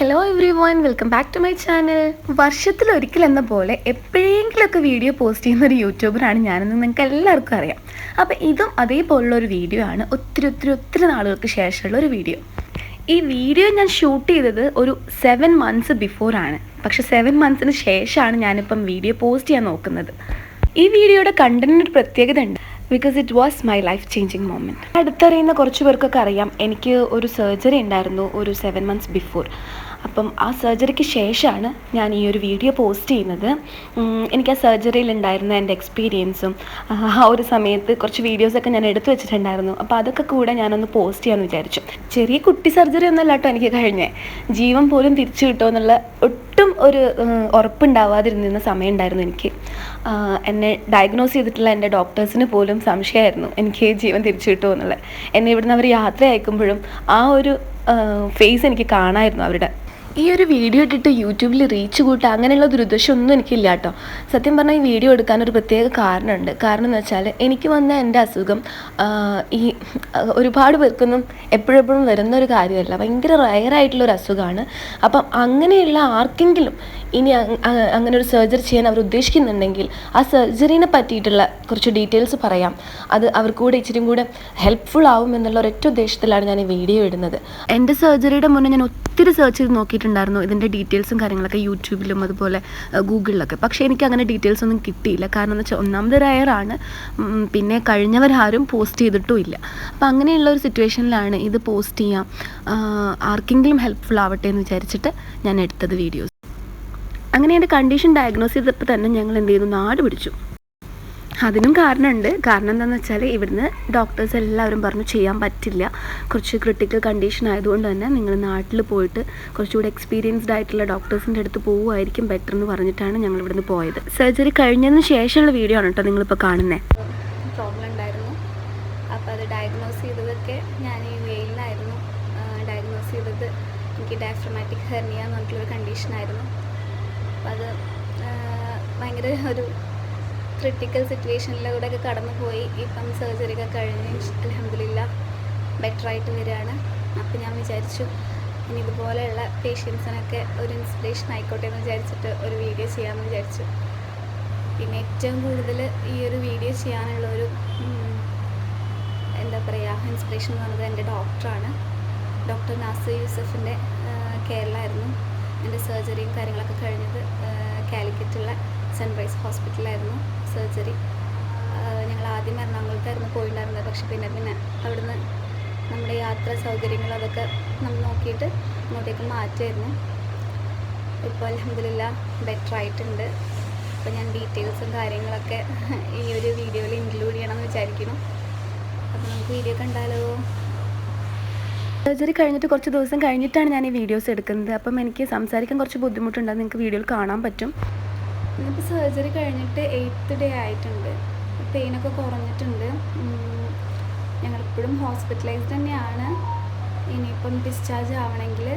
Hello everyone welcome back to my channel വർഷത്തിൽ ഒരിക്കൽ എന്ന പോലെ എപ്പോഴെങ്കിലുമൊക്കെ വീഡിയോ പോസ്റ്റ് ചെയ്യുന്ന ഒരു യൂട്യൂബറാണ് ഞാനെന്ന് നിങ്ങൾക്ക് എല്ലാവർക്കും അറിയാം. അപ്പോൾ ഇതും അതേപോലുള്ള ഒരു വീഡിയോ ആണ്. ഒത്തിരി ഒത്തിരി ഒത്തിരി നാളുകൾക്ക് ശേഷമുള്ള ഒരു വീഡിയോ ഈ വീഡിയോ ഞാൻ ഷൂട്ട് ചെയ്തത് ഒരു സെവൻ മന്ത്സ് ബിഫോർ ആണ്. പക്ഷെ സെവൻ മന്ത്സിന് ശേഷമാണ് ഞാനിപ്പം വീഡിയോ പോസ്റ്റ് ചെയ്യാൻ നോക്കുന്നത്. ഈ വീഡിയോയുടെ കണ്ടന്റിന് ഒരു പ്രത്യേകത ഉണ്ട്. Because it was my life changing moment അടുത്തറിയുന്ന കുറച്ച് പേർക്കൊക്കെ അറിയാം. എനിക്ക് ഒരു സർജറി ഉണ്ടായിരുന്നു ഒരു സെവൻ മന്ത്സ് ബിഫോർ അപ്പം ആ സർജറിക്ക് ശേഷമാണ് ഞാൻ ഈ ഒരു വീഡിയോ പോസ്റ്റ് ചെയ്യുന്നത്. എനിക്ക് ആ സർജറിയിൽ ഉണ്ടായിരുന്ന എന്റെ എക്സ്പീരിയൻസും ആ ഒരു സമയത്ത് കുറച്ച് വീഡിയോസൊക്കെ ഞാൻ എടുത്തു വെച്ചിട്ടുണ്ടായിരുന്നു. അപ്പോൾ അതൊക്കെ കൂടെ ഞാനൊന്ന് പോസ്റ്റ് ചെയ്യാമെന്ന് വിചാരിച്ചു. ചെറിയ കുട്ടി സർജറി ഒന്നല്ല കേട്ടോ എനിക്ക് കഴിഞ്ഞേ. ജീവൻ പോലും തിരിച്ചു കിട്ടുമെന്നുള്ള ഒട്ടും ഒരു ഉറപ്പുണ്ടാവാതിരുന്ന സമയം ഉണ്ടായിരുന്നു എനിക്ക്. എന്നെ ഡയഗ്നോസ് ചെയ്തിട്ടുള്ള എന്റെ ഡോക്ടേഴ്സിന് പോലും സംശയമായിരുന്നു എനിക്ക് ജീവൻ തിരിച്ചു കിട്ടുമോ എന്നുള്ളത് എന്നെ ഇവിടുന്ന് അവർ യാത്ര അയക്കുമ്പോഴും ആ ഒരു ഫേസ് എനിക്ക് കാണായിരുന്നു അവരുടെ. ഈ ഒരു വീഡിയോ ഇട്ടിട്ട് യൂട്യൂബിൽ റീച്ച് കൂട്ടുക അങ്ങനെയുള്ള ദുരുദ്ദേശം ഒന്നും എനിക്കില്ല കേട്ടോ. സത്യം പറഞ്ഞാൽ ഈ വീഡിയോ എടുക്കാൻ ഒരു പ്രത്യേക കാരണമുണ്ട്. കാരണം എന്ന് വെച്ചാൽ എനിക്ക് വന്ന എന്റെ അസുഖം ഈ ഒരുപാട് പേർക്കൊന്നും എപ്പോഴെപ്പോഴും വരുന്ന ഒരു കാര്യമല്ല. ഭയങ്കര റയറായിട്ടുള്ള ഒരു അസുഖമാണ്. അപ്പം അങ്ങനെയുള്ള ആർക്കെങ്കിലും ഇനി അങ്ങനെ ഒരു സർജറി ചെയ്യാൻ അവർ ഉദ്ദേശിക്കുന്നുണ്ടെങ്കിൽ ആ സർജറിനെ പറ്റിയിട്ടുള്ള കുറച്ച് ഡീറ്റെയിൽസ് പറയാം. അത് അവർക്ക് കൂടെ ഇച്ചിരി കൂടെ ഹെൽപ്ഫുൾ ആവും എന്നുള്ള ഒരൊറ്റ ഉദ്ദേശത്തിലാണ് ഞാൻ ഈ വീഡിയോ ഇടുന്നത്. എന്റെ സർജറിയുടെ മുന്നേ ഞാൻ ഒത്തിരി സെർച്ച് ചെയ്ത് നോക്കിയിട്ടുണ്ടായിരുന്നു ഇതിന്റെ ഡീറ്റെയിൽസും കാര്യങ്ങളൊക്കെ യൂട്യൂബിലും അതുപോലെ ഗൂഗിളിലൊക്കെ. പക്ഷേ എനിക്ക് അങ്ങനെ ഡീറ്റെയിൽസ് ഒന്നും കിട്ടിയില്ല. കാരണം എന്ന് വെച്ചാൽ ഒന്നാമത് റയറാണ് പിന്നെ കഴിഞ്ഞവരാരും പോസ്റ്റ് ചെയ്തിട്ടും ഇല്ല. അപ്പം അങ്ങനെയുള്ള ഒരു സിറ്റുവേഷനിലാണ് ഇത് പോസ്റ്റ് ചെയ്യാം. ആർക്കെങ്കിലും ഹെൽപ്ഫുൾ ആവട്ടെ എന്ന് വിചാരിച്ചിട്ട് ഞാൻ എടുത്തത് വീഡിയോസ് അങ്ങനെ എന്റെ കണ്ടീഷൻ ഡയഗ്നോസ് ചെയ്തപ്പോൾ തന്നെ ഞങ്ങൾ എന്ത് ചെയ്തു? നാട് പിടിച്ചു. അതിനും കാരണമുണ്ട്. കാരണം എന്താണെന്ന് വെച്ചാൽ ഇവിടുന്ന് ഡോക്ടേഴ്സ് എല്ലാവരും പറഞ്ഞു ചെയ്യാൻ പറ്റില്ല. കുറച്ച് ക്രിട്ടിക്കൽ കണ്ടീഷൻ ആയതുകൊണ്ട് തന്നെ നിങ്ങൾ നാട്ടിൽ പോയിട്ട് കുറച്ചുകൂടി എക്സ്പീരിയൻസ്ഡ് ആയിട്ടുള്ള ഡോക്ടേഴ്സിന്റെ അടുത്ത് പോവുമായിരിക്കും ബെറ്റർ എന്ന് പറഞ്ഞിട്ടാണ് ഞങ്ങൾ ഇവിടുന്ന് പോയത്. സർജറി കഴിഞ്ഞതിന് ശേഷമുള്ള വീഡിയോ ആണ് കേട്ടോ നിങ്ങളിപ്പോൾ കാണുന്നത് പ്രോബ്ലം ഉണ്ടായിരുന്നു അപ്പോൾ അത് ഡയഗ്നോസ് ചെയ്തതൊക്കെ ഞാൻ ഈ വെയിലിലായിരുന്നു ഡയഗ്നോസ് ചെയ്തത് എനിക്ക് ഡയഫ്രമാറ്റിക് ഹെർണിയ എന്ന് പറഞ്ഞിട്ടുള്ളൊരു കണ്ടീഷനായിരുന്നു അപ്പോൾ അത് ഭയങ്കര ഒരു ക്രിട്ടിക്കൽ സിറ്റുവേഷനിലൂടെ ഒക്കെ കടന്നു പോയി ഇപ്പം സർജറി ഒക്കെ കഴിഞ്ഞ് അലഹമില്ല ബെറ്ററായിട്ട് വരികയാണ്. അപ്പം ഞാൻ വിചാരിച്ചു ഇനി ഇതുപോലെയുള്ള പേഷ്യൻസിനൊക്കെ ഒരു ഇൻസ്പിറേഷൻ ആയിക്കോട്ടെ എന്ന് വിചാരിച്ചിട്ട് ഒരു വീഡിയോ ചെയ്യാമെന്ന് വിചാരിച്ചു. പിന്നെ ഏറ്റവും കൂടുതൽ ഈ ഒരു വീഡിയോ ചെയ്യാനുള്ള ഒരു എന്താ പറയുക ഇൻസ്പിറേഷൻ എന്ന് പറയുന്നത് എന്റെ ഡോക്ടറാണ് ഡോക്ടർ നാസർ യൂസഫിന്റെ കേരളമായിരുന്നു എന്റെ സർജറിയും കാര്യങ്ങളൊക്കെ കഴിഞ്ഞത് കാലിക്കറ്റുള്ള സൺറൈസ് ഹോസ്പിറ്റലായിരുന്നു സർജറി. ഞങ്ങൾ ആദ്യം എറണാകുളത്തായിരുന്നു പോയിട്ടുണ്ടായിരുന്നത്. പക്ഷെ പിന്നെ പിന്നെ അവിടുന്ന് നമ്മുടെ യാത്രാ സൗകര്യങ്ങൾ അതൊക്കെ നമ്മൾ നോക്കിയിട്ട് ഇങ്ങോട്ടേക്ക് മാറ്റുമായിരുന്നു ഇപ്പോൾ അലഹമില്ല ബെറ്റർ ആയിട്ടുണ്ട്. അപ്പോൾ ഞാൻ ഡീറ്റെയിൽസും കാര്യങ്ങളൊക്കെ ഈ ഒരു വീഡിയോയിൽ ഇൻക്ലൂഡ് ചെയ്യണമെന്ന് വിചാരിക്കുന്നു. അപ്പോൾ നമുക്ക് വീഡിയോ കണ്ടാലോ? സർജറി കഴിഞ്ഞിട്ട് കുറച്ച് ദിവസം കഴിഞ്ഞിട്ടാണ് ഞാൻ ഈ വീഡിയോസ് എടുക്കുന്നത്. അപ്പം എനിക്ക് സംസാരിക്കാൻ കുറച്ച് ബുദ്ധിമുട്ടുണ്ട്. നിങ്ങൾക്ക് വീഡിയോയിൽ കാണാൻ പറ്റും. ഇന്നിപ്പോൾ സർജറി കഴിഞ്ഞിട്ട് എയ്ത്ത് ഡേ ആയിട്ടുണ്ട്. പെയിനൊക്കെ കുറഞ്ഞിട്ടുണ്ട്. ഞങ്ങളിപ്പോഴും ഹോസ്പിറ്റലൈസ് തന്നെയാണ്. ഇനിയിപ്പം ഡിസ്ചാർജ് ആവണമെങ്കിൽ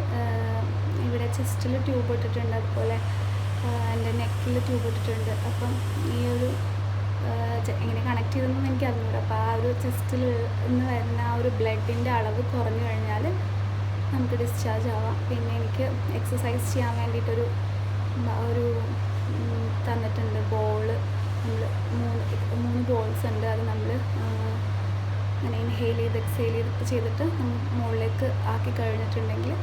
ഇവിടെ ചെസ്റ്റിൽ ട്യൂബ് ഇട്ടിട്ടുണ്ട്. അതുപോലെ എന്റെ നെക്കിൽ ട്യൂബ് ഇട്ടിട്ടുണ്ട്. അപ്പം ഈ ഒരു എങ്ങനെ കണക്ട് ചെയ്തെന്നൊന്നും എനിക്ക് അറിഞ്ഞൂട അപ്പോൾ ആ ഒരു ചെസ്റ്റിൽ നിന്ന് വരുന്ന ആ ഒരു ബ്ലഡിന്റെ അളവ് കുറഞ്ഞു കഴിഞ്ഞാൽ നമുക്ക് ഡിസ്ചാർജ് ആവാം. പിന്നെ എനിക്ക് എക്സസൈസ് ചെയ്യാൻ വേണ്ടിയിട്ടൊരു ഒരു തന്നിട്ടുണ്ട് ബോൾ നമ്മൾ മൂന്ന് മൂന്ന് ബോൾസ് ഉണ്ട്. അത് നമ്മൾ അങ്ങനെ ഇൻഹെയിൽ ചെയ്ത് എക്സെയിൽ ചെയ്തിട്ട് ചെയ്തിട്ട് മുകളിലേക്ക് ആക്കി കഴിഞ്ഞിട്ടുണ്ടെങ്കിൽ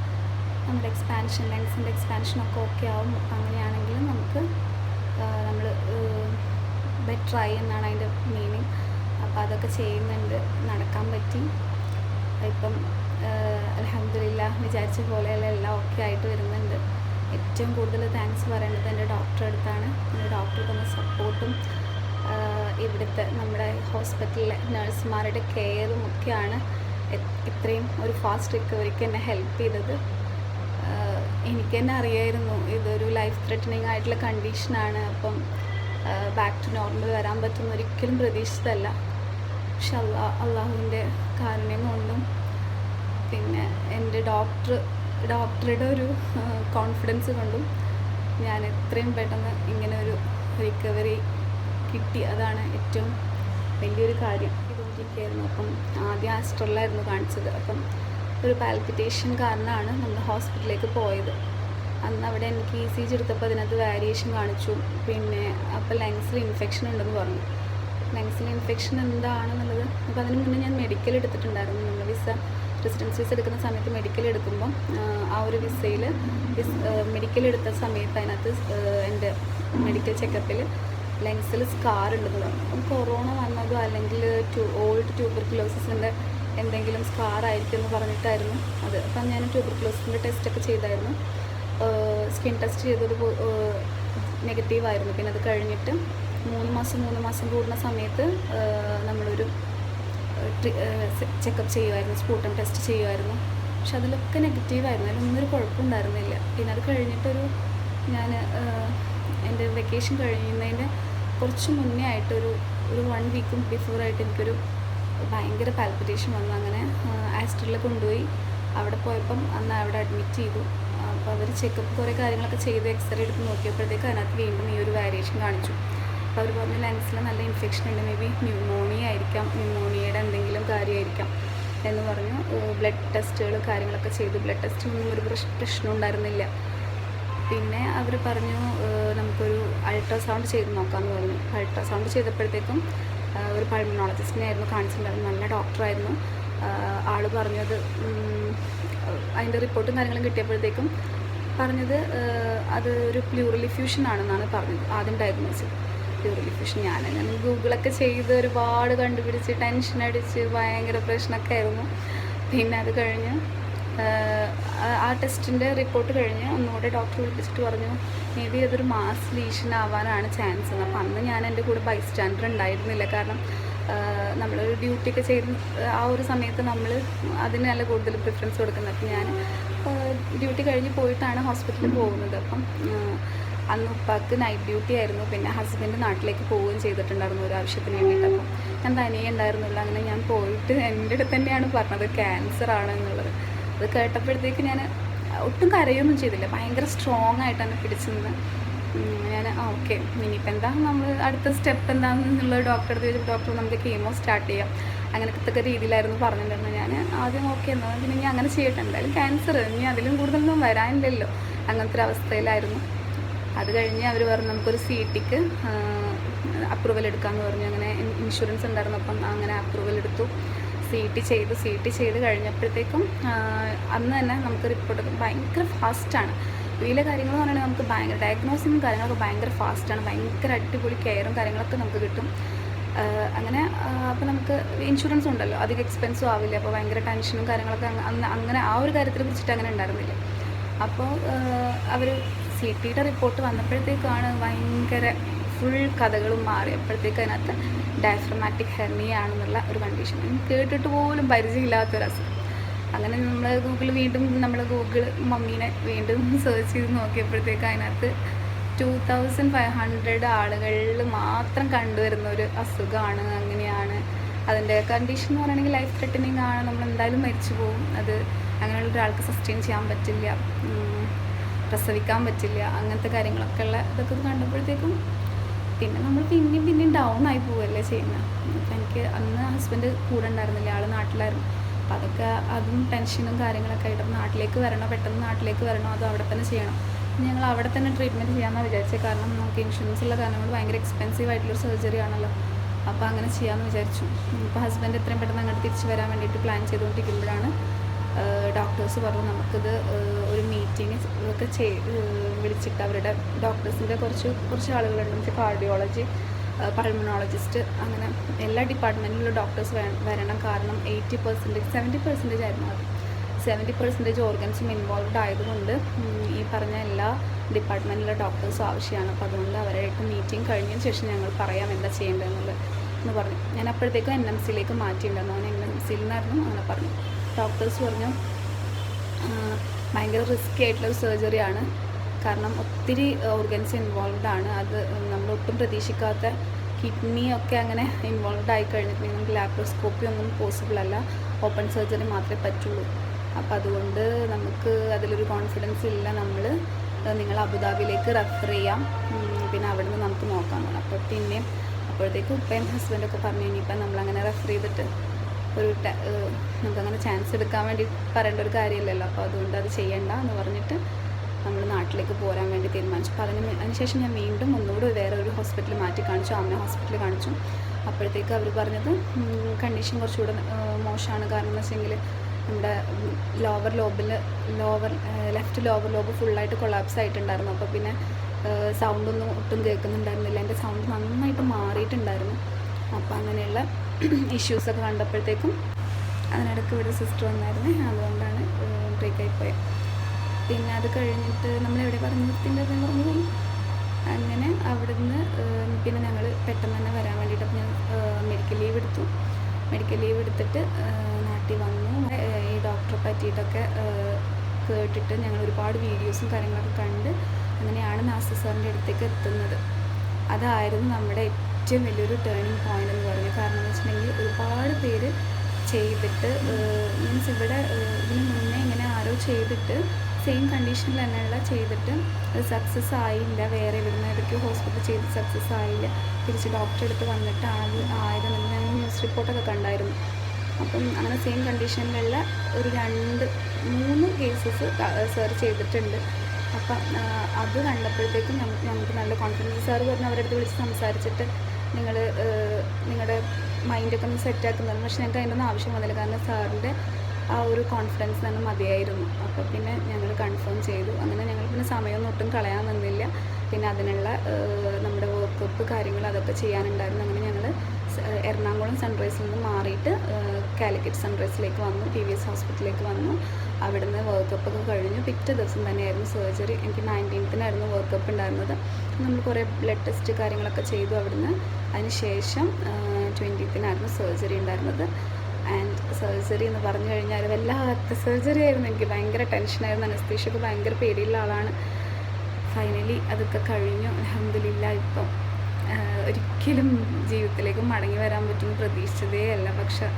നമ്മുടെ എക്സ്പാൻഷൻ ലങ്സിന്റെ എക്സ്പാൻഷനൊക്കെ ഓക്കെ ആവും. അങ്ങനെയാണെങ്കിൽ നമുക്ക് ബെറ്ററായി എന്നാണ് അതിന്റെ മീനിങ് അപ്പോൾ അതൊക്കെ ചെയ്യുന്നുണ്ട്. നടക്കാൻ പറ്റി. ഇപ്പം അലഹമില്ല വിചാരിച്ച പോലെയല്ല എല്ലാം ഓക്കെ ആയിട്ട് വരുന്നുണ്ട്. ഏറ്റവും കൂടുതൽ താങ്ക്സ് പറയേണ്ടത് എന്റെ ഡോക്ടറെ അടുത്താണ്. എന്റെ ഡോക്ടർ തന്ന സപ്പോർട്ടും ഇവിടുത്തെ നമ്മുടെ ഹോസ്പിറ്റലിലെ നഴ്സുമാരുടെ കെയറും ഒക്കെയാണ് ഇത്രയും ഒരു ഫാസ്റ്റ് റിക്കവറിക്ക് എന്നെ ഹെൽപ്പ് ചെയ്തത്. എനിക്ക് തന്നെ അറിയായിരുന്നു. ഇതൊരു ലൈഫ് ത്രെറ്റനിങ് ആയിട്ടുള്ള കണ്ടീഷനാണ് അപ്പം ബാക്ക് ടു നോർമൽ വരാൻ പറ്റുന്ന ഒരിക്കലും പ്രതീക്ഷിച്ചതല്ല. പക്ഷെ അള്ളാ അള്ളാഹുവിന്റെ കാരുണ്യം കൊണ്ടും പിന്നെ എന്റെ ഡോക്ടർ ഡോക്ടറുടെ ഒരു കോൺഫിഡൻസ് കൊണ്ടും ഞാൻ എത്രയും പെട്ടെന്ന് ഇങ്ങനെ ഒരു റിക്കവറി കിട്ടി. അതാണ് ഏറ്റവും വലിയൊരു കാര്യം. ഇതുകൊണ്ടിരിക്കുകയായിരുന്നു. അപ്പം ആദ്യം ആസ്ട്രലായിരുന്നു കാണിച്ചത്. അപ്പം ഒരു പാൽപിറ്റേഷൻ കാരണമാണ് നമ്മൾ ഹോസ്പിറ്റലിലേക്ക് പോയത്. അന്ന് അവിടെ എനിക്ക് ഇ സി ജി എടുത്തപ്പോൾ അതിനകത്ത് വാരിയേഷൻ കാണിച്ചു. പിന്നെ അപ്പോൾ ലങ്സിൽ ഇൻഫെക്ഷൻ ഉണ്ടെന്ന് പറഞ്ഞു. ലങ്സിൽ ഇൻഫെക്ഷൻ എന്താണെന്നുള്ളത് അപ്പോൾ അതിന് മുന്നേ ഞാൻ മെഡിക്കൽ എടുത്തിട്ടുണ്ടായിരുന്നു. നമ്മൾ വിസ റെസിഡൻസ് വിസ എടുക്കുന്ന സമയത്ത് മെഡിക്കൽ എടുക്കുമ്പം ആ ഒരു വിസയിൽ മെഡിക്കൽ എടുത്ത സമയത്ത് അതിനകത്ത് എന്റെ മെഡിക്കൽ ചെക്കപ്പിൽ ലങ്സിൽ സ്കാർ ഉണ്ടെന്ന് പറഞ്ഞു. കൊറോണ വന്നതോ അല്ലെങ്കിൽ ടു ഓൾഡ് ട്യൂബർക്ലോസിസിന്റെ എന്തെങ്കിലും സ്കാർ ആയിരിക്കും എന്ന് പറഞ്ഞിട്ടായിരുന്നു അത്. അപ്പം ഞാൻ ട്യൂബർക്ലോസിന്റെ ടെസ്റ്റൊക്കെ ചെയ്തായിരുന്നു. സ്കിൻ ടെസ്റ്റ് ചെയ്തത് നെഗറ്റീവ് ആയിരുന്നു. പിന്നെ അത് കഴിഞ്ഞിട്ട് മൂന്ന് മാസം മൂന്ന് മാസം കൂടുന്ന സമയത്ത് നമ്മളൊരു ചെക്കപ്പ് ചെയ്യുമായിരുന്നു സ്പൂട്ടം ടെസ്റ്റ് ചെയ്യുമായിരുന്നു പക്ഷെ അതിലൊക്കെ നെഗറ്റീവായിരുന്നു അതിലൊന്നും ഒരു കുഴപ്പമുണ്ടായിരുന്നില്ല. പിന്നെ അത് കഴിഞ്ഞിട്ടൊരു ഞാൻ എന്റെ വെക്കേഷൻ കഴിയുന്നതിന്റെ കുറച്ച് മുന്നേ ആയിട്ടൊരു ഒരു വൺ വീക്കും ബിഫോറായിട്ട് എനിക്കൊരു ഭയങ്കര പാൽപിറ്റേഷൻ വന്നു. അങ്ങനെ ആസ്റ്ററിൽ കൊണ്ടുപോയി. അവിടെ പോയപ്പം അന്ന് അവിടെ അഡ്മിറ്റ് ചെയ്തു. അപ്പോൾ അവർ ചെക്കപ്പ് കുറേ കാര്യങ്ങളൊക്കെ ചെയ്ത് എക്സ്റേ എടുത്ത് നോക്കിയപ്പോഴത്തേക്ക് അതിനകത്ത് വീണ്ടും ഈ ഒരു വേരിയേഷൻ കാണിച്ചു. അപ്പോൾ അവർ പറഞ്ഞു ലങ്സിൽ നല്ല ഇൻഫെക്ഷൻ ഉണ്ട്. മേ ബി ന്യൂമോണിയ ആയിരിക്കാം. ന്യൂമോണിയയുടെ എന്തെങ്കിലും കാര്യമായിരിക്കാം. എന്ന് പറഞ്ഞു. ബ്ലഡ് ടെസ്റ്റുകൾ കാര്യങ്ങളൊക്കെ ചെയ്തു. ബ്ലഡ് ടെസ്റ്റിനൊന്നും ഒരു പ്രശ് പ്രശ്നം ഉണ്ടായിരുന്നില്ല. പിന്നെ അവർ പറഞ്ഞു നമുക്കൊരു അൾട്രാസൗണ്ട് ചെയ്ത് നോക്കാമെന്ന് പറഞ്ഞു. അൾട്രാസൗണ്ട് ചെയ്തപ്പോഴത്തേക്കും ഒരു പൾമിനോളജിസ്റ്റിനെ ആയിരുന്നു കാണിച്ചിട്ടുണ്ടായിരുന്നു നല്ല ഡോക്ടറായിരുന്നു ആൾ പറഞ്ഞത് അതിന്റെ റിപ്പോർട്ടും കാര്യങ്ങളും കിട്ടിയപ്പോഴത്തേക്കും പറഞ്ഞത് അത് ഒരു പ്ലൂറിഫ്യൂഷൻ ആണെന്നാണ് പറഞ്ഞത്. ആദ്യം ഡയഗ്നോസ് പ്ലൂറൽ ഫ്യൂഷൻ ഞാൻ ഞാൻ ഗൂഗിളൊക്കെ ചെയ്ത് ഒരുപാട് കണ്ടുപിടിച്ച് ടെൻഷൻ അടിച്ച് ഭയങ്കര പ്രശ്നമൊക്കെ ആയിരുന്നു. പിന്നെ അത് കഴിഞ്ഞ് ആ- ടെസ്റ്റിന്റെ റിപ്പോർട്ട് കഴിഞ്ഞ് ഒന്നുകൂടെ ഡോക്ടർ വിളിപ്പിച്ചിട്ട് പറഞ്ഞു മേ ബി അതൊരു മാസ് ലീഷൻ ആവാനാണ് ചാൻസ് അപ്പോൾ അന്ന് ഞാൻ എന്റെ കൂടെ ബൈസ്റ്റാൻഡർ ഉണ്ടായിരുന്നില്ല. കാരണം നമ്മളൊരു ഡ്യൂട്ടിയൊക്കെ ചെയ്യുന്ന ആ ഒരു സമയത്ത് നമ്മൾ അതിന് നല്ല കൂടുതൽ പ്രിഫറൻസ് കൊടുക്കുന്നത്. അപ്പം ഞാൻ ഡ്യൂട്ടി കഴിഞ്ഞ് പോയിട്ടാണ് ഹോസ്പിറ്റലിൽ പോകുന്നത്. അപ്പം അന്ന് ഉപ്പാക്ക് നൈറ്റ് ഡ്യൂട്ടി ആയിരുന്നു. പിന്നെ ഹസ്ബൻഡ് നാട്ടിലേക്ക് പോവുകയും ചെയ്തിട്ടുണ്ടായിരുന്നു ഒരു ആവശ്യത്തിന് വേണ്ടിയിട്ട്. അപ്പം ഞാൻ തനിയെ ഉണ്ടായിരുന്നുള്ളൂ. അങ്ങനെ ഞാൻ പോയിട്ട് എന്റെ അടുത്ത് തന്നെയാണ് പറഞ്ഞത് ക്യാൻസർ ആണ് എന്നുള്ളത്. അത് കേട്ടപ്പോഴത്തേക്ക് ഞാൻ ഒട്ടും കരയൊന്നും ചെയ്തില്ല. ഭയങ്കര സ്ട്രോങ് ആയിട്ടാണ് പിടിച്ചു നിന്ന് ഞാൻ ആ ഓക്കെ ഇനിയിപ്പോൾ എന്താ നമ്മൾ അടുത്ത സ്റ്റെപ്പ് എന്താണെന്നുള്ള അടുത്ത് ചോദിച്ചപ്പോൾ ഡോക്ടർ നമുക്ക് കീമോ സ്റ്റാർട്ട് ചെയ്യാം. അങ്ങനത്തെ രീതിയിലായിരുന്നു പറഞ്ഞിട്ടുണ്ടായിരുന്നത്. ഞാൻ ആദ്യം ഓക്കെ എന്നാൽ പിന്നെ ഇനി അങ്ങനെ ചെയ്യട്ടെ. എന്തായാലും ക്യാൻസർ ഇനി അതിലും കൂടുതലൊന്നും വരാനില്ലല്ലോ. അങ്ങനത്തെ ഒരു അവസ്ഥയിലായിരുന്നു. അത് കഴിഞ്ഞ് അവർ പറഞ്ഞു നമുക്കൊരു സി ടിക്ക് അപ്രൂവൽ എടുക്കാമെന്ന് പറഞ്ഞു. അങ്ങനെ ഇൻഷുറൻസ് ഉണ്ടായിരുന്നു. അപ്പം അങ്ങനെ അപ്രൂവൽ എടുത്തു. സി ടി ചെയ്തു. സി ടി ചെയ്ത് കഴിഞ്ഞപ്പോഴത്തേക്കും അന്ന് തന്നെ നമുക്ക് റിപ്പോർട്ട് ഭയങ്കര ഫാസ്റ്റാണ് ഇതിലെ കാര്യങ്ങൾ എന്ന് പറയുന്നത് നമുക്ക് ഭയങ്കര ഡയഗ്നോസിങ്ങും കാര്യങ്ങളൊക്കെ ഭയങ്കര ഫാസ്റ്റാണ് ഭയങ്കര അടിപൊളി കെയറും കാര്യങ്ങളൊക്കെ നമുക്ക് കിട്ടും. അങ്ങനെ അപ്പോൾ നമുക്ക് ഇൻഷുറൻസ് ഉണ്ടല്ലോ. അധികം എക്സ്പെൻസും ആവില്ല. അപ്പോൾ ഭയങ്കര ടെൻഷനും കാര്യങ്ങളൊക്കെ അന്ന് അങ്ങനെ ആ ഒരു കാര്യത്തിനെ കുറിച്ചിട്ട് അങ്ങനെ ഉണ്ടായിരുന്നില്ല. അപ്പോൾ അവർ സി ടിയുടെ റിപ്പോർട്ട് വന്നപ്പോഴത്തേക്കാണ് ഭയങ്കര ഫുൾ കഥകളും മാറിയപ്പോഴത്തേക്ക് അതിനകത്ത് ഡയഫ്രമാറ്റിക് ഹെർണിയാണെന്നുള്ള ഒരു കണ്ടീഷൻ കേട്ടിട്ട് പോലും പരിചയമില്ലാത്തൊരു അസുഖം അങ്ങനെ നമ്മൾ ഗൂഗിൾ വീണ്ടും നമ്മൾ ഗൂഗിൾ മമ്മീനെ വീണ്ടും സെർച്ച് ചെയ്ത് നോക്കിയപ്പോഴത്തേക്ക് അതിനകത്ത് ടു തൗസൻഡ് ഫൈവ് ഹൺഡ്രഡ് ആളുകളിൽ മാത്രം കണ്ടുവരുന്ന ഒരു അസുഖമാണ് അങ്ങനെയാണ്. അതിന്റെ കണ്ടീഷൻ എന്ന് പറയുകയാണെങ്കിൽ ലൈഫ് ത്രെട്ടനിങ് ആണ്. നമ്മൾ എന്തായാലും മരിച്ചു പോകും. അത് അങ്ങനെയുള്ള ഒരാൾക്ക് സസ്റ്റെയിൻ ചെയ്യാൻ പറ്റില്ല. പ്രസവിക്കാൻ പറ്റില്ല. അങ്ങനത്തെ കാര്യങ്ങളൊക്കെ ഉള്ള ഇതൊക്കെ കണ്ടപ്പോഴത്തേക്കും പിന്നെ നമ്മൾ പിന്നെയും പിന്നെയും ഡൗൺ ആയി പോവുകയല്ലേ ചെയ്യുന്നത് അപ്പം എനിക്ക് അന്ന് ഹസ്ബൻഡ് കൂടെ ഉണ്ടായിരുന്നില്ല. ആൾ നാട്ടിലായിരുന്നു. അപ്പം അതൊക്കെ അതും ടെൻഷനും കാര്യങ്ങളൊക്കെ ആയിട്ട് നാട്ടിലേക്ക് വരണോ പെട്ടെന്ന് നാട്ടിലേക്ക് വരണോ അതോ അവിടെ തന്നെ ചെയ്യണം. ഞങ്ങൾ അവിടെ തന്നെ ട്രീറ്റ്മെന്റ് ചെയ്യാമെന്നാണ് വിചാരിച്ചത് കാരണം നമുക്ക് ഇൻഷുറൻസ് ഉള്ള കാരണം കൊണ്ട് ഭയങ്കര എക്സ്പെൻസീവ് ആയിട്ടുള്ളൊരു സർജറി ആണല്ലോ. അപ്പോൾ അങ്ങനെ ചെയ്യാമെന്ന് വിചാരിച്ചു. ഇപ്പോൾ ഹസ്ബൻഡ് എത്രയും പെട്ടെന്ന് അങ്ങോട്ട് തിരിച്ച് വരാൻ വേണ്ടിയിട്ട് പ്ലാൻ ചെയ്തുകൊണ്ടിരിക്കുമ്പോഴാണ് ഡോക്ടേഴ്സ് പറഞ്ഞു നമുക്കിത് ഒരു മീറ്റിംഗ് ഒക്കെ ചെയ് വിളിച്ചിട്ട് അവരുടെ ഡോക്ടേഴ്സിന്റെ കുറച്ച് കുറച്ച് ആളുകളുണ്ട്. കാർഡിയോളജി പൾമണോളജിസ്റ്റ് അങ്ങനെ എല്ലാ ഡിപ്പാർട്ട്മെന്റിലുള്ള ഡോക്ടേഴ്സ് വരണം കാരണം എയ്റ്റി പെർസെന്റേജ് സെവന്റി പെർസെന്റേജ് ആയിരുന്നു അത്. സെവന്റി പെർസെന്റേജ് ഓർഗൻസും ഇൻവോൾവ്ഡ് ആയതുകൊണ്ട് ഈ പറഞ്ഞ എല്ലാ ഡിപ്പാർട്ട്മെന്റിലെ ഡോക്ടേഴ്സും ആവശ്യമാണ് അപ്പോൾ അതുകൊണ്ട് അവരായിട്ട് മീറ്റിംഗ് കഴിഞ്ഞതിന് ശേഷം ഞങ്ങൾ പറയാം എന്താ ചെയ്യേണ്ടതെന്നുള്ളത് എന്ന് പറഞ്ഞു. ഞാൻ അപ്പോഴത്തേക്കും എൻ എം സിയിലേക്ക് മാറ്റിയിട്ടുണ്ടായിരുന്നു അങ്ങനെ എൻ എം സിയിൽ നിന്നായിരുന്നു അങ്ങനെ പറഞ്ഞു. ഡോക്ടേഴ്സ് പറഞ്ഞു ഭയങ്കര റിസ്ക്കി ആയിട്ടുള്ള സർജറിയാണ് കാരണം ഒത്തിരി ഓർഗൻസ് ഇൻവോൾവ്ഡ് ആണ്. അത് ഒട്ടും പ്രതീക്ഷിക്കാത്ത കിഡ്നി ഒക്കെ അങ്ങനെ ഇൻവോൾവ് ആയി കഴിഞ്ഞിട്ടുണ്ടെങ്കിൽ നമുക്ക് ലാപ്രോസ്കോപ്പി ഒന്നും പോസിബിൾ അല്ല. ഓപ്പൺ സർജറി മാത്രമേ പറ്റുള്ളൂ. അപ്പോൾ അതുകൊണ്ട് നമുക്ക് അതിലൊരു കോൺഫിഡൻസ് ഇല്ല. നമ്മൾ നിങ്ങൾ അബുദാബിയിലേക്ക് റെഫർ ചെയ്യാം. പിന്നെ പിന്നെ അവിടുന്ന് നമുക്ക് നോക്കാം. അപ്പോൾ പിന്നെ അപ്പോഴത്തേക്കും ഉപ്പയും ഹസ്ബൻഡൊക്കെ പറഞ്ഞു ഇനിയിപ്പം നമ്മളങ്ങനെ റെഫർ ചെയ്തിട്ട് ഒരു നമുക്കങ്ങനെ ചാൻസ് എടുക്കാൻ വേണ്ടി പറയേണ്ട ഒരു കാര്യമില്ലല്ലോ. അപ്പോൾ അതുകൊണ്ട് അത് ചെയ്യണ്ട എന്ന് പറഞ്ഞിട്ട് നമ്മൾ നാട്ടിലേക്ക് പോരാൻ വേണ്ടി തീരുമാനിച്ചു. അപ്പോൾ അതിന് അതിനുശേഷം ഞാൻ വീണ്ടും ഒന്നുകൂടി വേറെ ഒരു ഹോസ്പിറ്റലിൽ മാറ്റി കാണിച്ചു. അമ്മ ഹോസ്പിറ്റലിൽ കാണിച്ചു. അപ്പോഴത്തേക്ക് അവർ പറഞ്ഞത് കണ്ടീഷൻ കുറച്ചുകൂടെ മോശമാണ്. കാരണം എന്ന് വെച്ചെങ്കിൽ നമ്മുടെ ലോവർ ലോബിൽ ലോവർ ലെഫ്റ്റ് ലോവർ ലോബ് ഫുള്ളായിട്ട് കൊളാപ്സ് ആയിട്ടുണ്ടായിരുന്നു. അപ്പോൾ പിന്നെ സൗണ്ടൊന്നും ഒട്ടും കേൾക്കുന്നുണ്ടായിരുന്നില്ല. എന്റെ സൗണ്ട് നന്നായിട്ട് മാറിയിട്ടുണ്ടായിരുന്നു. അപ്പോൾ അങ്ങനെയുള്ള ഇഷ്യൂസൊക്കെ കണ്ടപ്പോഴത്തേക്കും അതിനിടയ്ക്ക് ഇവിടെ സിസ്റ്റർ വന്നായിരുന്നു. അതുകൊണ്ടാണ് ബ്രേക്കായി പോയത് പിന്നെ അത് കഴിഞ്ഞിട്ട് നമ്മൾ എവിടെ പറഞ്ഞു നിർത്തിന്റെ പറഞ്ഞു പോയി അങ്ങനെ അവിടുന്ന് പിന്നെ ഞങ്ങൾ പെട്ടെന്ന് തന്നെ വരാൻ വേണ്ടിയിട്ട് ഞാൻ മെഡിക്കൽ ലീവ് എടുത്തു. മെഡിക്കൽ ലീവ് എടുത്തിട്ട് നാട്ടിൽ വന്നു. ഈ ഡോക്ടറെ പറ്റിയിട്ടൊക്കെ കേട്ടിട്ട് ഞങ്ങൾ ഒരുപാട് വീഡിയോസും കാര്യങ്ങളൊക്കെ കണ്ട് അങ്ങനെയാണ് നാസർ സാറിന്റെ അടുത്തേക്ക് എത്തുന്നത്. അതായിരുന്നു നമ്മുടെ ഏറ്റവും വലിയൊരു ടേണിംഗ് പോയിന്റ് എന്ന് പറഞ്ഞു കാരണം എന്ന് വെച്ചിട്ടുണ്ടെങ്കിൽ ഒരുപാട് പേര് ചെയ്തിട്ട് മീൻസ് ഇവിടെ ഇതിന് മുന്നേ ഇങ്ങനെ ആരോ ചെയ്തിട്ട് സെയിം കണ്ടീഷനിൽ തന്നെയുള്ള ചെയ്തിട്ട് അത് സക്സസ് ആയില്ല. വേറെ ഇവിടുന്ന് ഏതൊക്കെയോ ഹോസ്പിറ്റൽ ചെയ്ത് സക്സസ് ആയില്ല. തിരിച്ച് ഡോക്ടറെ അടുത്ത് വന്നിട്ടാണ് അത് ആയതെന്ന് ഞാൻ ന്യൂസ് റിപ്പോർട്ടൊക്കെ കണ്ടായിരുന്നു. അപ്പം അങ്ങനെ സെയിം കണ്ടീഷനിലുള്ള ഒരു രണ്ട് മൂന്ന് കേസസ് സെർച്ച് ചെയ്തിട്ടുണ്ട്. അപ്പം അത് കണ്ടപ്പോഴത്തേക്കും നമുക്ക് നമുക്ക് നല്ല കോൺഫിഡൻസ് സാർ പറഞ്ഞ് അവരുടെ അടുത്ത് വിളിച്ച് സംസാരിച്ചിട്ട് നിങ്ങൾ നിങ്ങളുടെ മൈൻഡൊക്കെ ഒന്ന് സെറ്റാക്കുന്നതാണ് പക്ഷെ ഞങ്ങൾക്ക് അതിന്റെ ഒന്നും ആവശ്യം വന്നില്ല. കാരണം സാറിന്റെ ആ ഒരു കോൺഫിഡൻസ് തന്നെ മതിയായിരുന്നു. അപ്പോൾ പിന്നെ ഞങ്ങൾ കൺഫേം ചെയ്തു. അങ്ങനെ ഞങ്ങൾ പിന്നെ സമയമൊന്നും ഒട്ടും കളയാൻ നിന്നില്ല. പിന്നെ അതിനുള്ള നമ്മുടെ വർക്കപ്പ് കാര്യങ്ങൾ അതൊക്കെ ചെയ്യാനുണ്ടായിരുന്നു. അങ്ങനെ ഞങ്ങൾ എറണാകുളം സൺറൈസിൽ നിന്ന് മാറിയിട്ട് കാലിക്കറ്റ് സൺറൈസിലേക്ക് വന്നു. ടി വി എസ് ഹോസ്പിറ്റലിലേക്ക് വന്നു. അവിടുന്ന് വർക്കപ്പ് ഒക്കെ കഴിഞ്ഞു. പിറ്റേ ദിവസം തന്നെയായിരുന്നു സർജറി എനിക്ക് നയന്റീൻത്തിനായിരുന്നു വർക്കപ്പ് ഉണ്ടായിരുന്നത്. നമ്മൾ കുറേ ബ്ലഡ് ടെസ്റ്റ് കാര്യങ്ങളൊക്കെ ചെയ്തു അവിടുന്ന്. അതിന് ശേഷം ട്വന്റീത്തിനായിരുന്നു സർജറി ഉണ്ടായിരുന്നത്. സർജറി എന്ന് പറഞ്ഞു കഴിഞ്ഞാൽ വല്ലാത്ത സർജറി ആയിരുന്നു. എനിക്ക് ഭയങ്കര ടെൻഷനായിരുന്നു അനസ്തീഷക്ക് ഭയങ്കര പേടിയുള്ള ആളാണ്. ഫൈനലി അതൊക്കെ കഴിഞ്ഞു. അലഹമില്ല ഇപ്പം ഒരിക്കലും ജീവിതത്തിലേക്ക് മടങ്ങി വരാൻ പറ്റുമെന്ന് പ്രതീക്ഷിച്ചതേ അല്ല. പക്ഷെ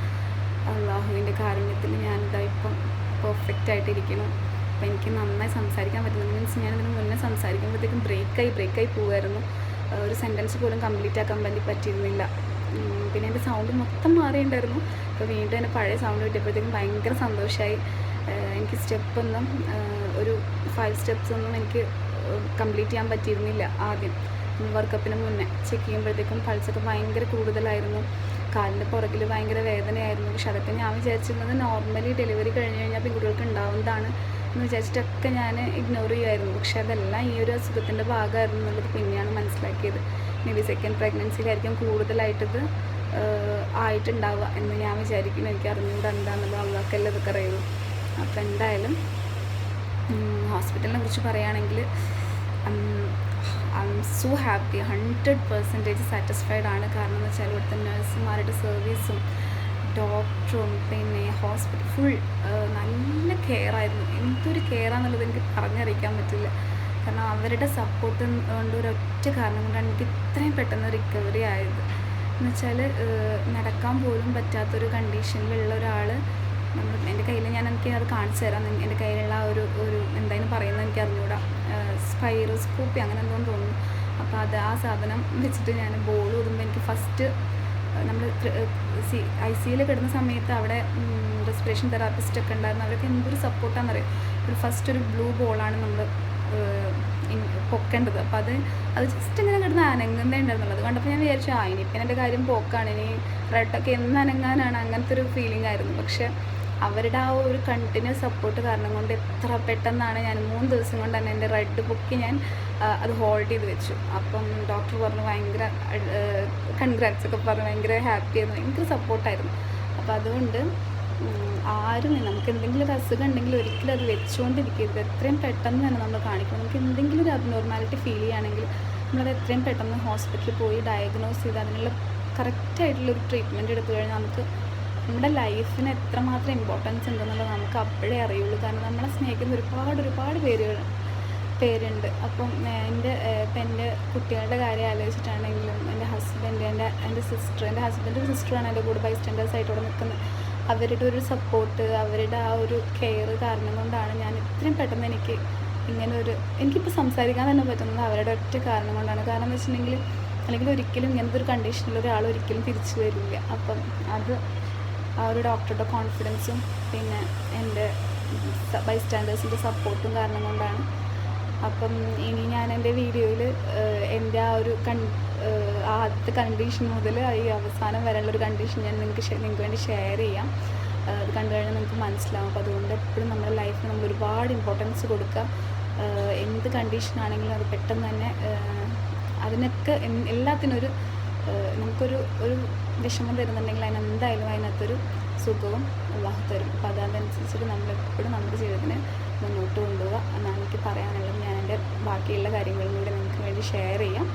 അള്ളാഹുവിന്റെ കാരുണ്യത്തിൽ ഞാനിതാ ഇപ്പം പെർഫെക്റ്റ് ആയിട്ടിരിക്കണം അപ്പം എനിക്ക് നന്നായി സംസാരിക്കാൻ പറ്റുന്നത് മീൻസ് ഞാൻ ഇതിന് മുന്നേ സംസാരിക്കുമ്പോഴത്തേക്കും ബ്രേക്കായി ബ്രേക്കായി പോകുമായിരുന്നു ഒരു സെന്റൻസ് പോലും കംപ്ലീറ്റ് ആക്കാൻ വേണ്ടി പറ്റിയിരുന്നില്ല. പിന്നെ എന്റെ സൗണ്ട് മൊത്തം മാറിയിട്ടുണ്ടായിരുന്നു. അപ്പോൾ വീണ്ടും എന്റെ പഴയ സൗണ്ട് കിട്ടിയപ്പോഴത്തേക്കും ഭയങ്കര സന്തോഷമായി എനിക്ക് സ്റ്റെപ്പൊന്നും ഒരു ഫൈവ് സ്റ്റെപ്സ് ഒന്നും എനിക്ക് കംപ്ലീറ്റ് ചെയ്യാൻ പറ്റിയിരുന്നില്ല ആദ്യം. വർക്കപ്പിന് മുന്നേ ചെക്ക് ചെയ്യുമ്പോഴത്തേക്കും പൾസൊക്കെ ഭയങ്കര കൂടുതലായിരുന്നു. കാലിന്റെ പുറകിൽ ഭയങ്കര വേദനയായിരുന്നു. പക്ഷെ അതൊക്കെ ഞാൻ വിചാരിച്ചിരുന്നത് നോർമലി ഡെലിവറി കഴിഞ്ഞ് കഴിഞ്ഞാൽ പെൺകുട്ടികൾക്ക് ഉണ്ടാവുന്നതാണ് എന്ന് വിചാരിച്ചിട്ടൊക്കെ ഞാൻ ഇഗ്നോർ ചെയ്യുമായിരുന്നു പക്ഷെ അതെല്ലാം ഈ ഒരു അസുഖത്തിന്റെ ഭാഗമായിരുന്നു എന്നുള്ളത് പിന്നെയാണ് മനസ്സിലാക്കിയത്. മേ ബി സെക്കൻഡ് പ്രഗ്നൻസിയിലായിരിക്കും കൂടുതലായിട്ടത്. ആയിട്ടുണ്ടാവുക എന്ന് ഞാൻ വിചാരിക്കുന്നു. എനിക്ക് അറിഞ്ഞുകൂടെ എന്താണെന്നുള്ളത് അള്ളാക്കല്ല ഇതൊക്കെ അറിയുള്ളൂ. അപ്പോൾ എന്തായാലും ഹോസ്പിറ്റലിനെ കുറിച്ച് പറയുകയാണെങ്കിൽ I'm so happy hundred percentage satisfied ആണ്. കാരണം എന്ന് വെച്ചാൽ ഇവിടുത്തെ നഴ്സുമാരുടെ സർവീസും ഡോക്ടറും പിന്നെ ഹോസ്പിറ്റൽ ഫുൾ നല്ല കെയർ ആയിരുന്നു. എന്തൊരു കെയർ ആണെന്നുള്ളത് എനിക്ക് പറഞ്ഞറിയിക്കാൻ പറ്റില്ല. കാരണം അവരുടെ സപ്പോർട്ട് കൊണ്ട് ഒരൊറ്റ കാരണം കൊണ്ടാണ് എനിക്ക് ഇത്രയും പെട്ടെന്ന് റിക്കവറി ആയത്. എന്ന് വെച്ചാൽ നടക്കാൻ പോലും പറ്റാത്തൊരു കണ്ടീഷനിലുള്ള ഒരാൾ നമ്മൾ എന്റെ കയ്യിൽ ഞാൻ എനിക്ക് അത് കാണിച്ചു തരാം. എന്റെ കയ്യിലുള്ള ആ ഒരു ഒരു എന്തായാലും പറയുന്നത് എനിക്ക് അറിഞ്ഞൂടാ. സ്പൈറോസ്കോപ്പി അങ്ങനെ എന്തോന്ന് തോന്നുന്നു. അപ്പോൾ അത് ആ സാധനം വെച്ചിട്ട് ഞാൻ ബോൾ ഊതുമ്പോൾ എനിക്ക് ഫസ്റ്റ് നമ്മൾ സി ഐ സിയിൽ കിടന്ന സമയത്ത് അവിടെ റെസ്പിറേഷൻ തെറാപ്പിസ്റ്റ് ഒക്കെ ഉണ്ടായിരുന്നു. അവരൊക്കെ എന്തൊരു സപ്പോർട്ടാണെന്നറിയാം ഒരു ഫസ്റ്റ് ഒരു ബ്ലൂ ബോളാണ് നമ്മൾ പൊക്കേണ്ടത്. അപ്പോൾ അത് അത് ജസ്റ്റ് ഇങ്ങനെ കിടന്ന് അനങ്ങുന്നേ ഉണ്ടെന്നുള്ളത് കണ്ടപ്പോൾ ഞാൻ വിചാരിച്ചു ആ ഇനിയിപ്പം എന്റെ കാര്യം പോക്കാണ്. ഇനി റെഡൊക്കെ എന്ന് അനങ്ങാനാണ് അങ്ങനത്തെ ഒരു ഫീലിംഗ് ആയിരുന്നു. പക്ഷേ അവരുടെ ആ ഒരു കണ്ടിന്യൂസ് സപ്പോർട്ട് കാരണം കൊണ്ട് എത്ര പെട്ടെന്നാണ് ഞാൻ മൂന്ന് ദിവസം കൊണ്ട് തന്നെ എന്റെ റെഡ് പൊക്കി ഞാൻ അത് ഹോൾഡ് ചെയ്ത് വെച്ചു. അപ്പം ഡോക്ടർ പറഞ്ഞു ഭയങ്കര കൺഗ്രാറ്റ്സ് ഒക്കെ പറഞ്ഞു. ഭയങ്കര ഹാപ്പി ആയിരുന്നു. ഭയങ്കര സപ്പോർട്ടായിരുന്നു അപ്പോൾ അതുകൊണ്ട് ആരും നമുക്ക് എന്തെങ്കിലും ഒരു അസുഖം ഉണ്ടെങ്കിൽ ഒരിക്കലും അത് വെച്ചുകൊണ്ടിരിക്കരുത് എത്രയും പെട്ടെന്ന് തന്നെ നമ്മൾ കാണിക്കണം. നമുക്ക് എന്തെങ്കിലും ഒരു അബ്നോർമാലിറ്റി ഫീൽ ചെയ്യുകയാണെങ്കിൽ നമ്മളത് എത്രയും പെട്ടെന്ന് ഹോസ്പിറ്റലിൽ പോയി ഡയഗ്നോസ് ചെയ്ത് അതിനുള്ള കറക്റ്റായിട്ടുള്ള ഒരു ട്രീറ്റ്മെന്റ് എടുത്തു കഴിഞ്ഞാൽ നമുക്ക് നമ്മുടെ ലൈഫിന് എത്രമാത്രം ഇമ്പോർട്ടൻസ് ഉണ്ടെന്നുള്ളത് നമുക്ക് അപ്പോഴേ അറിയുള്ളൂ. കാരണം നമ്മളെ സ്നേഹിക്കുന്ന ഒരുപാട് ഒരുപാട് പേരുകൾ പേരുണ്ട്. അപ്പം എന്റെ ഇപ്പം എന്റെ കുട്ടികളുടെ കാര്യം ആലോചിച്ചിട്ടാണെങ്കിലും എന്റെ ഹസ്ബൻഡ് എന്റെ എന്റെ സിസ്റ്റർ എന്റെ ഹസ്ബൻഡ് സിസ്റ്ററാണ് എന്റെ കൂടെ ബൈസ്റ്റാൻഡേഴ്സ് ആയിട്ട് ഇവിടെ നിൽക്കുന്നത്. അവരുടെ ഒരു സപ്പോർട്ട് അവരുടെ ആ ഒരു കെയർ കാരണം കൊണ്ടാണ് ഞാൻ ഇത്രയും പെട്ടെന്ന് എനിക്ക് ഇങ്ങനെ ഒരു എനിക്കിപ്പോൾ സംസാരിക്കാൻ തന്നെ പറ്റുന്നത് അവരുടെ ഒറ്റ കാരണം കൊണ്ടാണ്. കാരണം എന്ന് വെച്ചിട്ടുണ്ടെങ്കിൽ അല്ലെങ്കിൽ ഒരിക്കലും ഇങ്ങനത്തെ ഒരു കണ്ടീഷനിൽ ഒരാൾ ഒരിക്കലും തിരിച്ചു വരില്ല. അപ്പം അത് ആ ഒരു ഡോക്ടറുടെ കോൺഫിഡൻസും പിന്നെ എന്റെ ബൈ സ്റ്റാൻഡേഴ്സിന്റെ സപ്പോർട്ടും കാരണം കൊണ്ടാണ്. അപ്പം ഇനി ഞാൻ എന്റെ വീഡിയോയിൽ എന്റെ ആ ഒരു കൺ ആദ്യത്തെ കണ്ടീഷൻ മുതൽ ഈ അവസാനം വരെയുള്ള ഒരു കണ്ടീഷൻ ഞാൻ നിങ്ങൾക്ക് നിങ്ങൾക്ക് വേണ്ടി ഷെയർ ചെയ്യാം. അത് കണ്ടു കഴിഞ്ഞാൽ നിങ്ങൾക്ക് മനസ്സിലാവും. അപ്പോൾ അതുകൊണ്ട് എപ്പോഴും നമ്മുടെ ലൈഫിൽ നമ്മൾ ഒരുപാട് ഇമ്പോർട്ടൻസ് കൊടുക്കുക എന്ത് കണ്ടീഷൻ ആണെങ്കിലും അത് പെട്ടെന്ന് തന്നെ അതിനൊക്കെ എല്ലാത്തിനും ഒരു നമുക്കൊരു ഒരു വിഷമം തരുന്നുണ്ടെങ്കിൽ അതിന് എന്തായാലും അതിനകത്തൊരു സുഖവും അള്ളാഹു തരും. അപ്പോൾ അതനുസരിച്ചിട്ട് നമ്മളെപ്പോഴും നമ്മുടെ ജീവിതത്തിനെ മുന്നോട്ട് കൊണ്ടുപോകുക എന്നാണ് എനിക്ക് പറയാനുള്ളത്. ഞാൻ എന്റെ ബാക്കിയുള്ള കാര്യങ്ങളും കൂടി നിങ്ങൾക്ക് വേണ്ടി ഷെയർ ചെയ്യാം.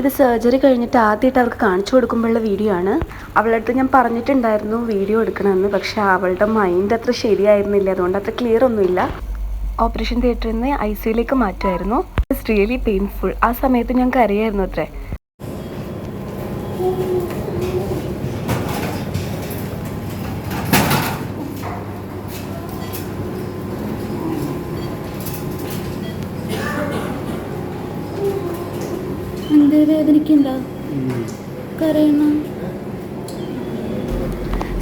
ഇത് സർജറി കഴിഞ്ഞിട്ട് ആദ്യമായിട്ട് അവർക്ക് കാണിച്ചു കൊടുക്കുമ്പോഴുള്ള വീഡിയോ ആണ്. അവളുടെ അടുത്ത് ഞാൻ പറഞ്ഞിട്ടുണ്ടായിരുന്നു വീഡിയോ എടുക്കണമെന്ന് പക്ഷേ അവളുടെ മൈൻഡ് അത്ര ശരിയായിരുന്നില്ല. അതുകൊണ്ട് അത്ര ക്ലിയർ ഒന്നുമില്ല. ഓപ്പറേഷൻ തിയേറ്ററിൽ നിന്ന് ഐ സിയിലേക്ക് മാറ്റുമായിരുന്നു. ഇറ്റ്സ് റിയലി പെയിൻഫുൾ ആ സമയത്ത് ഞാൻ അറിയായിരുന്നു അത്രേ.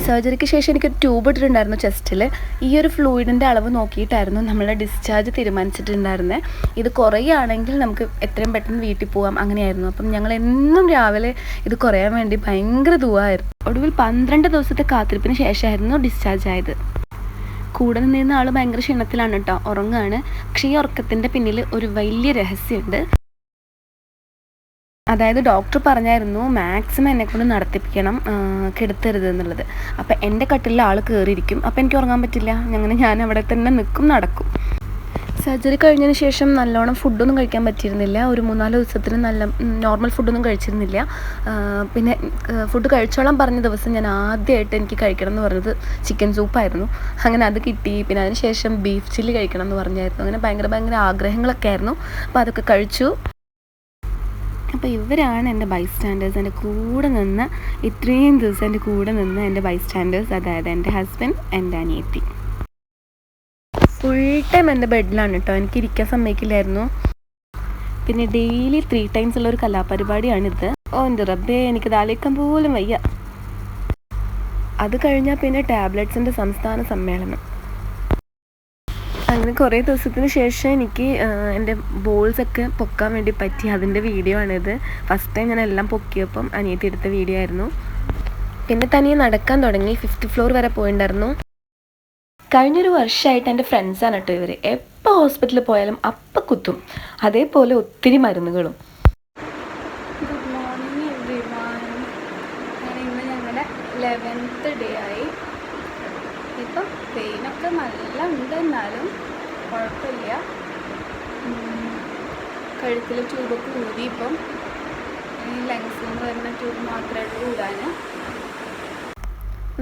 സർജറിക്ക് ശേഷം എനിക്ക് ട്യൂബ് ഇട്ടിട്ടുണ്ടായിരുന്നു ചെസ്റ്റിൽ ഈ ഒരു ഫ്ലൂയിഡിന്റെ അളവ് നോക്കിയിട്ടായിരുന്നു നമ്മൾ ഡിസ്ചാർജ് തീരുമാനിച്ചിട്ടുണ്ടായിരുന്നത് ഇത് കുറയുകയാണെങ്കിൽ നമുക്ക് എത്രയും പെട്ടെന്ന് വീട്ടിൽ പോകാം അങ്ങനെയായിരുന്നു. അപ്പം ഞങ്ങൾ എന്നും രാവിലെ ഇത് കുറയാൻ വേണ്ടി ഭയങ്കര ദുവായിരുന്നു. ഒടുവിൽ പന്ത്രണ്ട് ദിവസത്തെ കാത്തിരിപ്പിന് ശേഷമായിരുന്നു ഡിസ്ചാർജ് ആയത്. കൂടെ നിന്നിരുന്ന ആൾ ഭയങ്കര ക്ഷീണത്തിലാണ് കേട്ടോ ഉറങ്ങുകയാണ്. പക്ഷേ ഈ ഉറക്കത്തിന്റെ പിന്നിൽ ഒരു വലിയ രഹസ്യമുണ്ട്. അതായത് ഡോക്ടർ പറഞ്ഞായിരുന്നു മാക്സിമം എന്നെ കൊണ്ട് നടത്തിപ്പിക്കണം കെടുത്തരുത് എന്നുള്ളത്. അപ്പം എന്റെ കട്ടിലിൽ ആൾ കയറിയിരിക്കും അപ്പം എനിക്ക് ഉറങ്ങാൻ പറ്റില്ല. അങ്ങനെ ഞാൻ അവിടെ തന്നെ നിൽക്കും നടക്കും. സർജറി കഴിഞ്ഞതിന് ശേഷം നല്ലോണം ഫുഡൊന്നും കഴിക്കാൻ പറ്റിയിരുന്നില്ല. ഒരു മൂന്നാൽ ദിവസത്തിന് നല്ല നോർമൽ ഫുഡൊന്നും കഴിച്ചിരുന്നില്ല. പിന്നെ ഫുഡ് കഴിച്ചോളാൻ പറഞ്ഞ ദിവസം ഞാൻ ആദ്യമായിട്ട് എനിക്ക് കഴിക്കണം എന്ന് പറഞ്ഞത് ചിക്കൻ സൂപ്പായിരുന്നു അങ്ങനെ അത് കിട്ടി. പിന്നെ അതിന് ശേഷം ബീഫ് ചില്ലി കഴിക്കണം എന്ന് പറഞ്ഞായിരുന്നു. അങ്ങനെ ഭയങ്കര ഭയങ്കര ആഗ്രഹങ്ങളൊക്കെ ആയിരുന്നു. അപ്പോൾ അതൊക്കെ കഴിച്ചു. അപ്പോൾ ഇവരാണ് എന്റെ ബൈസ്റ്റാൻഡേഴ്സ് എന്റെ കൂടെ നിന്ന് ഇത്രയും ദിവസം എന്റെ കൂടെ നിന്ന് എന്റെ ബൈസ്റ്റാൻഡേഴ്സ് അതായത് എന്റെ ഹസ്ബൻഡ് എന്റെ അനിയത്തി. ഫുൾ ടൈം എന്റെ ബെഡിലാണ് കേട്ടോ. എനിക്ക് ഇരിക്കാൻ സമ്മതിക്കില്ലായിരുന്നു. പിന്നെ ഡെയിലി ത്രീ ടൈംസ് ഉള്ള ഒരു കലാപരിപാടിയാണിത് ഓ എന്റെ റബ്ബേ എനിക്ക് ആലോചിക്കാൻ പോലും വയ്യ. അത് കഴിഞ്ഞാൽ പിന്നെ ടാബ്ലറ്റ്സിന്റെ സംസ്ഥാന സമ്മേളനം. അങ്ങനെ കുറേ ദിവസത്തിന് ശേഷം എനിക്ക് എന്റെ ബോൾസൊക്കെ പൊക്കാൻ വേണ്ടി പറ്റി. അതിന്റെ വീഡിയോ ആണിത്. ഫസ്റ്റ് ടൈം ഞാൻ എല്ലാം പൊക്കിയപ്പം അനിയത്തി എടുത്ത വീഡിയോ ആയിരുന്നു. പിന്നെ തനിയെ നടക്കാൻ തുടങ്ങി. ഫിഫ്ത്ത് ഫ്ലോർ വരെ പോയിണ്ടായിരുന്നു. കഴിഞ്ഞൊരു വർഷമായിട്ട് എന്റെ ഫ്രണ്ട്സാണ് കേട്ടോ ഇവർ എപ്പോൾ ഹോസ്പിറ്റലിൽ പോയാലും അപ്പം കുത്തും. അതേപോലെ ഒത്തിരി മരുന്നുകളും. ഗുഡ് മോർണിംഗ് എവ്രി വൺ ഇന്ന് ഞങ്ങളുടെ ലെവൻത്ത് ഡേ ആയി. ഇപ്പം പെയിനൊക്കെ നല്ല ഉണ്ട് എന്നാലും കുഴപ്പമില്ല കഴുത്തിൽ ട്യൂബൊക്കെ ഊതി ഇപ്പം. ഈ ലങ്സിൽ നിന്ന് വരുന്ന ട്യൂബ് മാത്രമായിട്ട് ഊതാൻ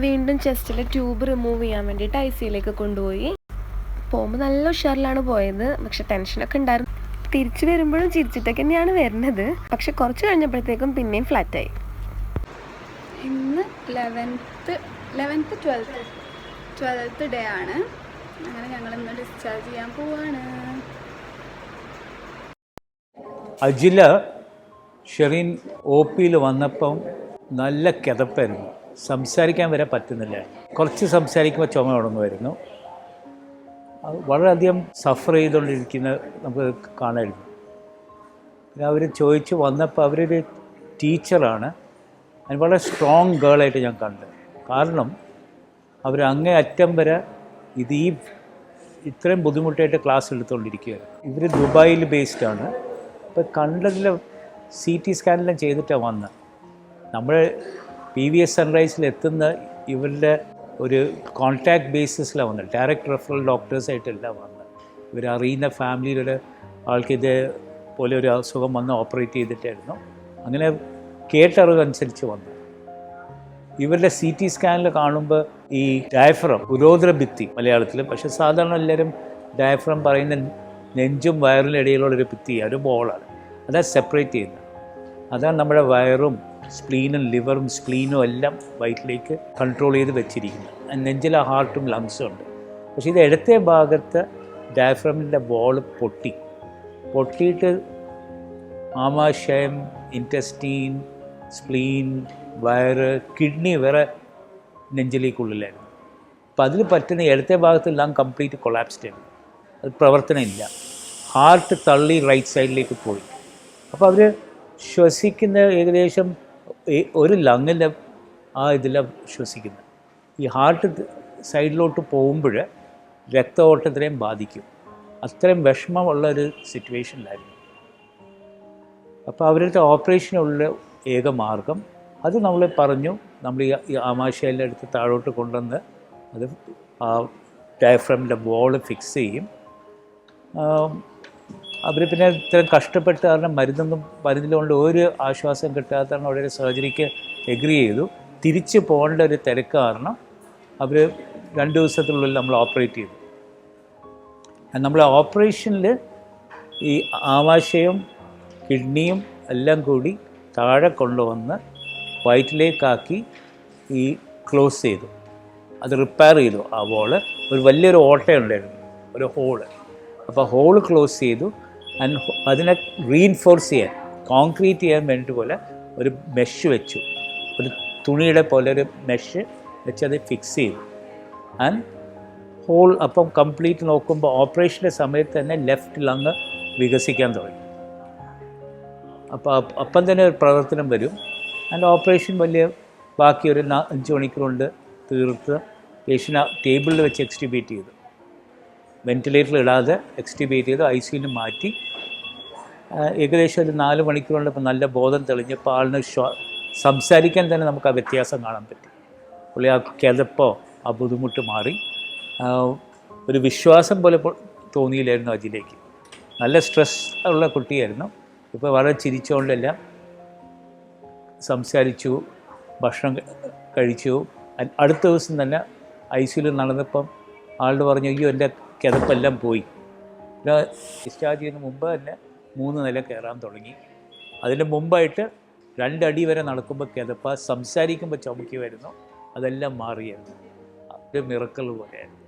വീണ്ടും ചെസ്റ്റിലെ ട്യൂബ് റിമൂവ് ചെയ്യാൻ വേണ്ടിയിട്ട് ഐ സിയിലേക്ക് കൊണ്ടുപോയി. പോകുമ്പോൾ നല്ല ഉഷാറിലാണ് പോയത്. പക്ഷെ ടെൻഷനൊക്കെ ഉണ്ടായിരുന്നു. തിരിച്ചു വരുമ്പോഴും ചിരിച്ചിട്ടൊക്കെ തന്നെയാണ് വരുന്നത്. പക്ഷെ കുറച്ച് കഴിഞ്ഞപ്പോഴത്തേക്കും പിന്നെയും ഫ്ലാറ്റായി ഇന്ന് eleventh eleventh twelfth twelfth day ആണ്. അങ്ങനെ ഞങ്ങൾ ഇന്ന് ഡിസ്ചാർജ് ചെയ്യാൻ പോവാണ്. അജില ഷെറീൻ ഒ പിയിൽ വന്നപ്പം നല്ല കിതപ്പായിരുന്നു. സംസാരിക്കാൻ വരെ പറ്റുന്നില്ല. കുറച്ച് സംസാരിക്കുമ്പോൾ ചുമ തുടങ്ങുമായിരുന്നു അത് വളരെയധികം സഫർ ചെയ്തുകൊണ്ടിരിക്കുന്ന നമുക്ക് കാണായിരുന്നു. പിന്നെ അവർ ചോദിച്ച് വന്നപ്പോൾ അവരൊരു ടീച്ചറാണ് അതിന് വളരെ സ്ട്രോങ് ഗേളായിട്ട് ഞാൻ കണ്ടത് കാരണം അവർ അങ്ങേ അറ്റം വരെ ഇത് ഈ ഇത്രയും ബുദ്ധിമുട്ടായിട്ട് ക്ലാസ് എടുത്തുകൊണ്ടിരിക്കുകയാണ് ഇവർ ദുബായിൽ ബേസ്ഡ് ആണ്. അപ്പോൾ കണ്ടതിൽ സി ടി സ്കാനെല്ലാം ചെയ്തിട്ടാണ് വന്നത് നമ്മൾ പി വി എസ് സൺറൈസിൽ എത്തുന്ന ഇവരുടെ ഒരു കോൺടാക്ട് ബേസിസിലാണ് വന്നത് ഡയറക്റ്റ് റെഫറൽ ഡോക്ടേഴ്സായിട്ടല്ല വന്നത് ഇവരറിയുന്ന ഫാമിലിയിലൊരു ആൾക്ക് ഇതേ പോലെ ഒരു അസുഖം വന്ന് ഓപ്പറേറ്റ് ചെയ്തിട്ടായിരുന്നു. അങ്ങനെ കേട്ടറിവനുസരിച്ച് വന്നത് ഇവരുടെ സി ടി സ്കാനിൽ കാണുമ്പോൾ ഈ ഡയഫ്രം ഉരോദര ഭിത്തി മലയാളത്തിൽ പക്ഷെ സാധാരണ എല്ലാവരും ഡയഫ്രം പറയുന്ന നെഞ്ചും വയറിനും ഇടയിലുള്ള ഒരു ഭിത്തി ഒരു ബോളാണ് അതാണ് സെപ്പറേറ്റ് ചെയ്യുന്നത് അതാണ് നമ്മുടെ വയറും സ്പ്ലീനും ലിവറും സ്പ്ലീനും എല്ലാം വയറ്റിലേക്ക് കൺട്രോൾ ചെയ്ത് വെച്ചിരിക്കുന്നത് നെഞ്ചിലെ ഹാർട്ടും ലങ്സും ഉണ്ട്. പക്ഷേ ഇത് ഇടത്തെ ഭാഗത്ത് ഡയഫ്രമിന്റെ ബോൾ പൊട്ടി. പൊട്ടിയിട്ട് ആമാശയം ഇന്റസ്റ്റീൻ സ്പ്ലീൻ വയറ് കിഡ്നി വരെ നെഞ്ചിലേക്കുള്ളിലായിരുന്നു. അപ്പോൾ അതിൽ പറ്റുന്ന ഇടത്തെ ഭാഗത്തെല്ലാം കംപ്ലീറ്റ് കൊളാപ്സ്ഡ് ആയിരുന്നു അത് പ്രവർത്തനമില്ല. ഹാർട്ട് തള്ളി റൈറ്റ് സൈഡിലേക്ക് പോയി. അപ്പോൾ അവർ ശ്വസിക്കുന്ന ഏകദേശം ഒരു ലങ്ങിന്റെ ആ ഇതിലാണ് ശ്വസിക്കുന്നത് ഈ ഹാർട്ട് സൈഡിലോട്ട് പോകുമ്പോൾ രക്തഓട്ടത്തിനെയും ബാധിക്കും. അത്രയും വിഷമമുള്ള ഒരു സിറ്റുവേഷനിലായിരുന്നു അപ്പോൾ അവരുടെ ഓപ്പറേഷനുള്ള ഏക മാർഗം അത് നമ്മൾ പറഞ്ഞു നമ്മൾ ഈ ആമാശയിലെ അടുത്ത് താഴോട്ട് കൊണ്ടുവന്ന് അത് ആ ഡയഫ്രമിന്റെ ബോൾ ഫിക്സ് ചെയ്യും. അവർ പിന്നെ ഇത്രയും കഷ്ടപ്പെട്ട് കാരണം മരുന്നൊന്നും മരുന്നിലുകൊണ്ട് ഒരു ആശ്വാസം കിട്ടാത്ത കാരണം അവിടെ സർജറിക്ക് എഗ്രി ചെയ്തു. തിരിച്ച് പോകേണ്ട ഒരു തിരക്ക് കാരണം അവർ രണ്ട് ദിവസത്തിനുള്ളിൽ നമ്മൾ ഓപ്പറേറ്റ് ചെയ്തു. നമ്മൾ ഓപ്പറേഷനിൽ ഈ ആമാശയം കിഡ്നിയും എല്ലാം കൂടി താഴെ കൊണ്ടുവന്ന് വയറ്റിലേക്കാക്കി ഈ ക്ലോസ് ചെയ്തു. അത് റിപ്പയർ ചെയ്തു ആ വോൾ ഒരു വലിയൊരു ഓട്ടയുണ്ടായിരുന്നു ഒരു ഹോൾ അപ്പോൾ ഹോൾ ക്ലോസ് ചെയ്തു ആൻഡ് അതിനെ റീഇൻഫോഴ്സ് ചെയ്യാൻ കോൺക്രീറ്റ് ചെയ്യാൻ വേണ്ടിയിട്ട് പോലെ ഒരു മെഷ് വെച്ചു. ഒരു തുണിയുടെ പോലെ ഒരു മെഷ് വെച്ച് അത് ഫിക്സ് ചെയ്തു. ആൻഡ് ഹോൾ അപ്പം കംപ്ലീറ്റ് നോക്കുമ്പോൾ ഓപ്പറേഷന്റെ സമയത്ത് തന്നെ ലെഫ്റ്റ് ലങ് വികസിക്കാൻ തുടങ്ങി. അപ്പോൾ അപ്പ- തന്നെ ഒരു പ്രവർത്തനം വരും. ആൻഡ് ഓപ്പറേഷൻ വലിയ ബാക്കി ഒരു അഞ്ച് മണിക്കൂർ കൊണ്ട് തീർത്ത് പേഷ്യന്റ് ടേബിളിൽ വെച്ച് എക്സ്റ്റിബേറ്റ് ചെയ്തു. വെന്റിലേറ്ററിൽ ഇടാതെ എക്സ്റ്റിബേറ്റ് ചെയ്ത് ഐ സിയിൽ മാറ്റി. ഏകദേശം ഒരു നാല് മണിക്കൂർ കൊണ്ട് ഇപ്പം നല്ല ബോധം തെളിഞ്ഞപ്പോൾ ആളിന് സംസാരിക്കാൻ തന്നെ നമുക്ക് ആ വ്യത്യാസം കാണാൻ പറ്റി. പുള്ളി ആ കിതപ്പോ ആ ബുദ്ധിമുട്ട് മാറി. ഒരു വിശ്വാസം പോലെ തോന്നിയില്ലായിരുന്നു അജിലേക്ക് നല്ല സ്ട്രെസ് ഉള്ള കുട്ടിയായിരുന്നു. ഇപ്പോൾ വളരെ ചിരിച്ചുകൊണ്ടെല്ലാം സംസാരിച്ചു ഭക്ഷണം കഴിച്ചു. അടുത്ത ദിവസം തന്നെ ഐ സിയിൽ നടന്നപ്പം ആളുടെ പറഞ്ഞു അയ്യോ എന്റെ കിതപ്പെല്ലാം പോയി. ഡിസ്ചാർജ് ചെയ്യുന്ന മുമ്പ് തന്നെ മൂന്ന് നില കയറാൻ തുടങ്ങി. അതിന് മുമ്പായിട്ട് രണ്ടടി വരെ നടക്കുമ്പോൾ കിതപ്പ സംസാരിക്കുമ്പോൾ ചുമക്കി വരുന്നു. അതെല്ലാം മാറിയായിരുന്നു. ഒരു മിറക്കൾ പോലെയായിരുന്നു.